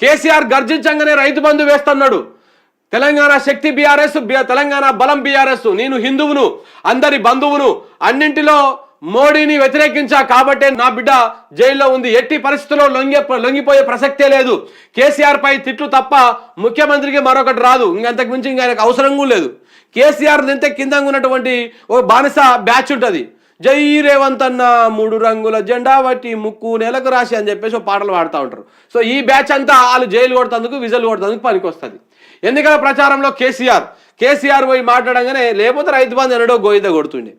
కేసీఆర్ గర్జించంగానే రైతు బంధు వేస్తున్నాడు. తెలంగాణ శక్తి బీఆర్ఎస్ తెలంగాణ బలం బీఆర్ఎస్ నేను హిందువును అందరి బంధువును అన్నింటిలో మోడీని వ్యతిరేకించా కాబట్టే నా బిడ్డ జైల్లో ఉంది. ఎట్టి పరిస్థితుల్లో లొంగి లొంగిపోయే ప్రసక్తే లేదు. కేసీఆర్ పై తిట్లు తప్ప ముఖ్యమంత్రికి మరొకటి రాదు. ఇంకంతకు మించి ఇంకా ఆయనకు అవసరం లేదు. కేసీఆర్ తింటే కింద ఉన్నటువంటి ఓ బానిస బ్యాచ్ ఉంటుంది. జై రేవంత్ అన్న మూడు రంగుల జెండా బట్టి ముక్కు నెలకు రాసి అని చెప్పేసి పాటలు పాడుతూ ఉంటారు. సో ఈ బ్యాచ్ అంతా వాళ్ళు జైలు కొడుతందుకు విజులు కొడుతందుకు పనికి వస్తుంది ఎన్నికల ప్రచారంలో కేసీఆర్ కేసీఆర్ పోయి మాట్లాడంగానే లేకపోతే రైతు బంధు ఎన్నడో గోయిద కొడుతుండే.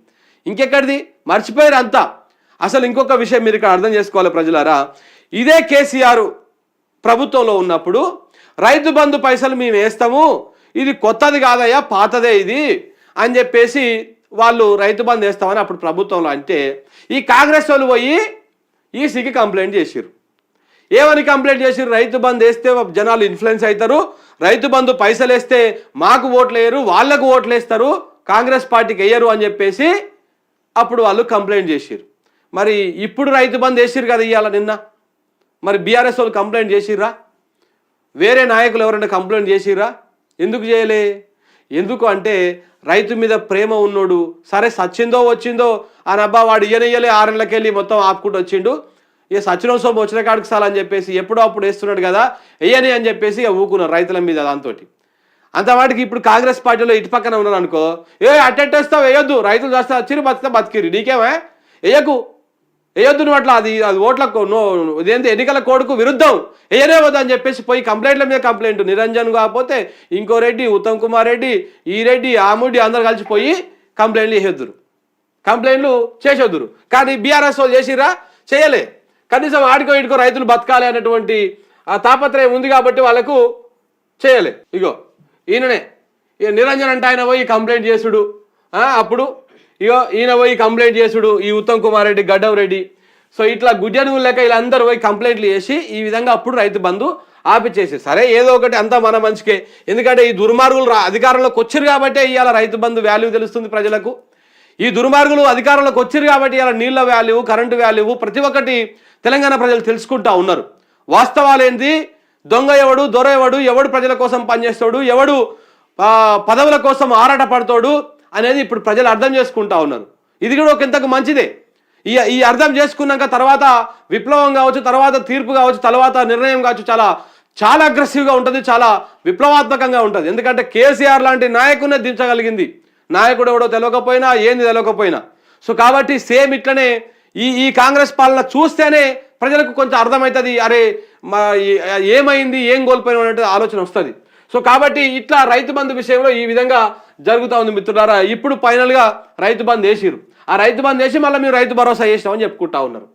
ఇంకెక్కడిది? మర్చిపోయారు అంతా. అసలు ఇంకొక విషయం మీరు ఇక్కడ అర్థం చేసుకోవాలి ప్రజలారా. ఇదే కేసీఆర్ ప్రభుత్వంలో ఉన్నప్పుడు రైతు బంధు పైసలు మేము వేస్తాము ఇది కొత్తది కాదయ్యా పాతదే ఇది అని చెప్పేసి వాళ్ళు రైతు బంధు వేస్తామని అప్పుడు ప్రభుత్వంలో అంటే ఈ కాంగ్రెస్ వాళ్ళు పోయి ఈసీకి కంప్లైంట్ చేసిర్రు. ఏమని కంప్లైంట్ చేసిర్రు? రైతు బంధు వేస్తే జనాలు ఇన్ఫ్లుయెన్స్ అవుతారు రైతు బంధు పైసలు వేస్తే మాకు ఓట్లు వేయరు వాళ్ళకు ఓట్లు వేస్తారు కాంగ్రెస్ పార్టీకి వేయరు అని చెప్పేసి అప్పుడు వాళ్ళు కంప్లైంట్ చేసిర్రు. మరి ఇప్పుడు రైతు బంధు వేసిర్రు కదా ఇవాళ నిన్న? మరి బీఆర్ఎస్ వాళ్ళు కంప్లైంట్ చేసిర్రా? వేరే నాయకులు ఎవరైనా కంప్లైంట్ చేసిర్రా? ఎందుకు చేయలే? ఎందుకు అంటే రైతు మీద ప్రేమ ఉన్నోడు సరే సచ్చిందో వచ్చిందో ఆ నబ్బా వాడు ఇయ్యనియ్యలే ఆరు నెలలకి వెళ్ళి మొత్తం ఆపుకుంటూ వచ్చిండు. ఇక సచినోత్సవం వచ్చిన కాడికి సాలని అని చెప్పేసి ఎప్పుడో అప్పుడు వేస్తున్నాడు కదా వేయని అని చెప్పేసి ఇక ఊకున్నారు రైతుల మీద దాంతో అంత వాటికి ఇప్పుడు కాంగ్రెస్ పార్టీలో ఇటు పక్కన ఉన్నాను అనుకో ఏ అట్టెట్టేస్తావు వేయొద్దు రైతులు చేస్తా చిరు బతికితే బతికిరు నీకేమే? వేయకు. వేయొద్దు నువ్వు అట్లా అది అది ఓట్లకు నో ఇదేంటి ఎన్నికల కోడ్కు విరుద్ధం. వేయనే వద్దు అని చెప్పేసి పోయి కంప్లైంట్ల మీద కంప్లైంట్. నిరంజన్ కాకపోతే ఇంకో రెడ్డి ఉత్తమ్ కుమార్ రెడ్డి ఈ రెడ్డి ఆముడి అందరు కలిసిపోయి కంప్లైంట్లు వేసేద్దురు కంప్లైంట్లు చేసేద్దురు. కానీ బీఆర్ఎస్ వాళ్ళు చేసిరా చేయలే. కనీసం ఆడికో ఇటుకో రైతులు బతకాలి అనేటువంటి ఆ తాపత్రయం ఉంది కాబట్టి వాళ్ళకు చేయలే. ఇగో ఈయననే. నిరంజన్ అంటే ఆయన పోయి కంప్లైంట్ చేసుడు. అప్పుడు ఇగో ఈయన పోయి కంప్లైంట్ చేసుడు ఈ ఉత్తమ్ కుమార్ రెడ్డి గడ్డం రెడ్డి. సో ఇట్లా గుడ్డనుగులు లెక్క వీళ్ళందరూ పోయి కంప్లైంట్లు చేసి ఈ విధంగా అప్పుడు రైతు బంధు ఆపిచ్చేసి సరే ఏదో ఒకటి అంతా మన మంచికే ఎందుకంటే ఈ దుర్మార్గులు అధికారంలోకి వచ్చారు కాబట్టే ఇవాళ రైతు బంధు వాల్యూ తెలుస్తుంది ప్రజలకు. ఈ దుర్మార్గులు అధికారంలోకి వచ్చారు కాబట్టి ఇలా నీళ్ళ వాల్యూ కరెంటు వాల్యూ ప్రతి ఒక్కటి తెలంగాణ ప్రజలు తెలుసుకుంటా ఉన్నారు. వాస్తవాలు ఏంటి దొంగ ఎవడు దొర ఎవడు ఎవడు ప్రజల కోసం పనిచేస్తాడు ఎవడు పదవుల కోసం ఆరాట పడతాడు అనేది ఇప్పుడు ప్రజలు అర్థం చేసుకుంటా ఉన్నారు. ఇది కూడా ఒక ఇంతకు మంచిదే. ఈ ఈ అర్థం చేసుకున్నాక తర్వాత విప్లవం కావచ్చు తర్వాత తీర్పు కావచ్చు తర్వాత నిర్ణయం కావచ్చు చాలా చాలా అగ్రెసివ్గా ఉంటుంది చాలా విప్లవాత్మకంగా ఉంటుంది. ఎందుకంటే కేసీఆర్ లాంటి నాయకునే దించగలిగింది. నాయకుడు ఎవడో తెలియకపోయినా ఏంది తెలియకపోయినా సో కాబట్టి సేమ్ ఇట్లనే ఈ ఈ కాంగ్రెస్ పాలన చూస్తేనే ప్రజలకు కొంచెం అర్థమవుతుంది అరే మా ఏమైంది ఏం కోల్పోయినా అనే ఆలోచన వస్తుంది. సో కాబట్టి ఇట్లా రైతు బంధు విషయంలో ఈ విధంగా జరుగుతూ ఉంది మిత్రులారా. ఇప్పుడు ఫైనల్గా రైతు బంద్ వేసిరు ఆ రైతు బంద్ వేసి మళ్ళీ మేము రైతు భరోసా చేసినామని చెప్పుకుంటా ఉన్నారు.